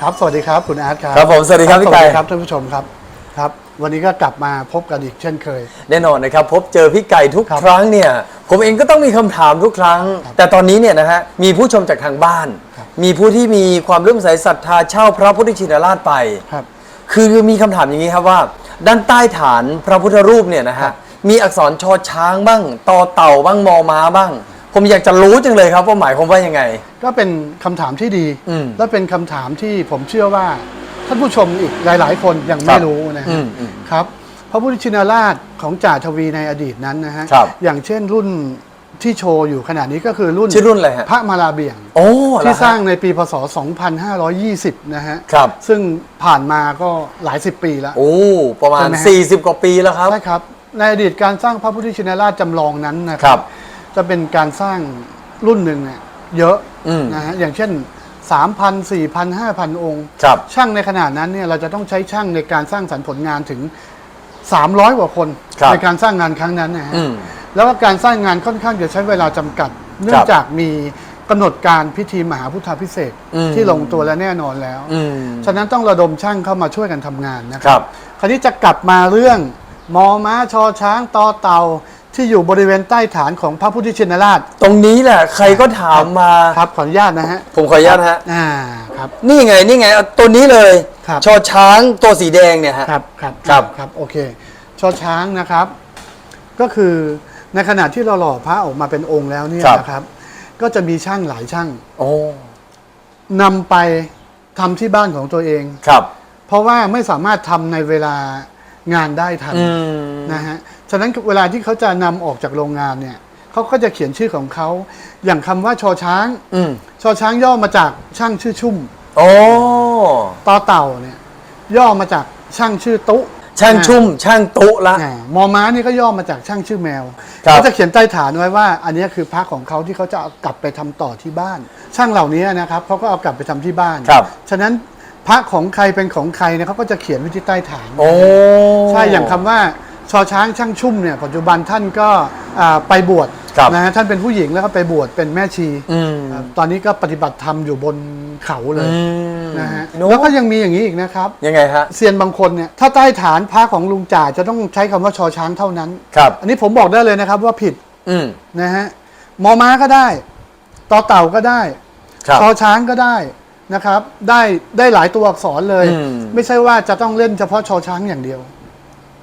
ครับ สวัสดีครับคุณอาร์ตครับครับผมสวัสดีครับพี่สวัสดีไก่ครับท่านผู้ชมครับครับ วันนี้ก็กลับมาพบกันอีกเช่นเคย แน่นอนนะครับ พบเจอพี่ไก่ทุกครับครั้งเนี่ย ผมเองก็ต้องมีคำถามทุกครั้ง แต่ตอนนี้เนี่ยนะฮะมีผู้ชมจากทางบ้านครับมีผู้ที่มีความเลื่อมใสศรัทธาเช่าพระพุทธชินราชไปครับคือมีคำถามอย่างนี้ครับว่า ด้านใต้ฐานพระพุทธรูปเนี่ยนะครัฮะบมีอักษรชอช้างบ้าง ตอเต่าบ้างมอม้าบ้าง ผมอยากจะรู้จังเลยครับว่าหมายความว่ายังไง ก็เป็นคำถามที่ดี อืมและเป็นคำถามที่ผมเชื่อว่าท่านผู้ชมอีกหลาย ๆ คนยังคไม่รับรู้นะอืฮะมอืมครับพระพุทธชินราชของจ่าทวีในอดีตนั้นนะฮะครับ อย่างเช่นรุ่นที่โชว์อยู่ขณะนี้ก็คือรุ่นชื่อรุ่นอะไรฮะพระมาลาเบียง โอ้ที่เหอฮะ สร้างในปีพศ 2520 นะฮะ ครับ ซึ่งผ่านมาก็หลายสิบปีแล้ว โอ้ประมาณ ใช่ไหมฮะ 40 กว่าปีแล้วครับ ใช่ครับ ในอดีตการสร้างพระพุทธชินราชจำลองนั้นนะคครัรับ จะเป็นการสร้างรุ่นหนึ่งเนี่ยเยอะอืม นะฮะอย่างเช่น 3,000 4,000 5,000 องค์ ครับ ช่างในขนาดนั้นเนี่ยเราจะต้องใช้ช่างในการสร้างสรรค์ผลงานถึง 300 กว่าคนครับ ในการสร้างงานครั้งนั้นนะฮะ อืม แล้วก็การสร้างงานค่อนข้างจะใช้เวลาจำกัด เนื่องจากมีกำหนดการพิธีมหาพุทธาพิเศษกอืม ที่ลงตัวและแน่นอนแล้ว อืม ฉะนั้นต้องระดมช่างเข้ามาช่วยกันทำงานนะคครัรับคราวนี้จะกลับมาเรื่องมอม้าชอช้างตอเต่า ที่อยู่บริเวณใต้ฐานของพระพุทธชินราชตรงนี้แหละ ใครก็ถามมา ครับขออนุญาตนะฮะผมขออนุญาตนะฮะ อ่าครับ นี่ไงนี่ไงเอาตัวนี้เลยครับ ชอช้างตัวสีแดงเนี่ยฮะ ครับครับครับครับโอเคชอช้างนะครับ ก็คือในขณะที่เราหล่อพระออกมาเป็นองค์แล้วเนี่ยนะครับ ก็จะมีช่างหลายช่างโอ้นำไปทำที่บ้านของตัวเอง ครับ เพราะว่าไม่สามารถทำในเวลางานได้ทันอืม นะฮะ ฉะนั้นเวลาที่เขาจะนำออกจากโรงงานเนี่ยเขาก็จะเขียนชื่อของเขาอย่างคำว่าชอช้างอืมชอช้างย่อมาจากช่างชื่อชุ่มโอ้ต่อเต่าเนี่ย ย่อมาจากช่างชื่อตุช่างชุ่ม ช่างตุละอ่ามอม้านี่ก็ย่อมาจากช่างชื่อแมวครับเขาจะเขียนใต้ฐานไว้ว่า อันนี้คือพระของเขาที่เขาจะเอากลับไปทำต่อที่บ้าน ช่างเหล่านี้นะครับเขาก็เอากลับไปทำที่บ้านครับฉะนั้นพระของใครเป็นของใครเนี่ยเขาก็จะเขียนไว้ที่ใต้ฐานโอ้ใช่อย่างคำว่า ชอช้างช่างชุ่มเนี่ยปัจจุบันท่านก็อ่าไปบวชครับนะฮะท่านเป็นผู้หญิงแล้วก็ไปบวชเป็นแม่ชีอืม อ่าตอนนี้ก็ปฏิบัติธรรมอยู่บนเขาเลยอืมนะฮะนุแล้วก็ยังมีอย่างนี้อีกนะครับ ยังไงฮะ เซียนบางคนเนี่ยถ้าใต้ฐานพระของลุงจ่าจะต้องใช้คำว่าชอช้างเท่านั้น ครับ อันนี้ผมบอกได้เลยนะครับว่าผิดอืม นะฮะมอม้าก็ได้ต่อเต่าก็ได้ ครับ ชอช้างก็ได้นะครับ ได้ได้หลายตัวอักษรเลย อืม ไม่ใช่ว่าจะต้องเล่นเฉพาะชอช้างอย่างเดียว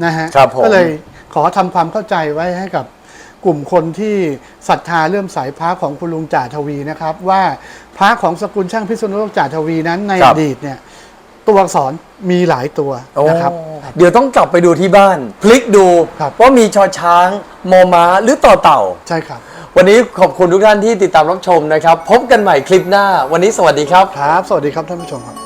นะฮะครับผม ก็เลยขอทำความเข้าใจไว้ให้กับกลุ่มคนที่ศรัทธาเลื่อมใสพระของคุณลุงจ่าทวีนะครับ ว่าพระของสกุลช่างพิษณุโลกจ่าทวีนั้นในครัอบ ดีตเนี่ยตัวอักษรมีหลายตัวโอ้นะครับ เดี๋ยวต้องกลับไปดูที่บ้าน พลิกดูครับ ว่ามีชอช้างมอม้าหรือต่อเต่า ใช่ครับวันนี้ขอบคุณทุกท่านที่ติดตามรับชมนะครับ พบกันใหม่คลิปหน้า วันนี้สวัสดีครับ ครับ สวัสดีครับท่านผู้ชมครับ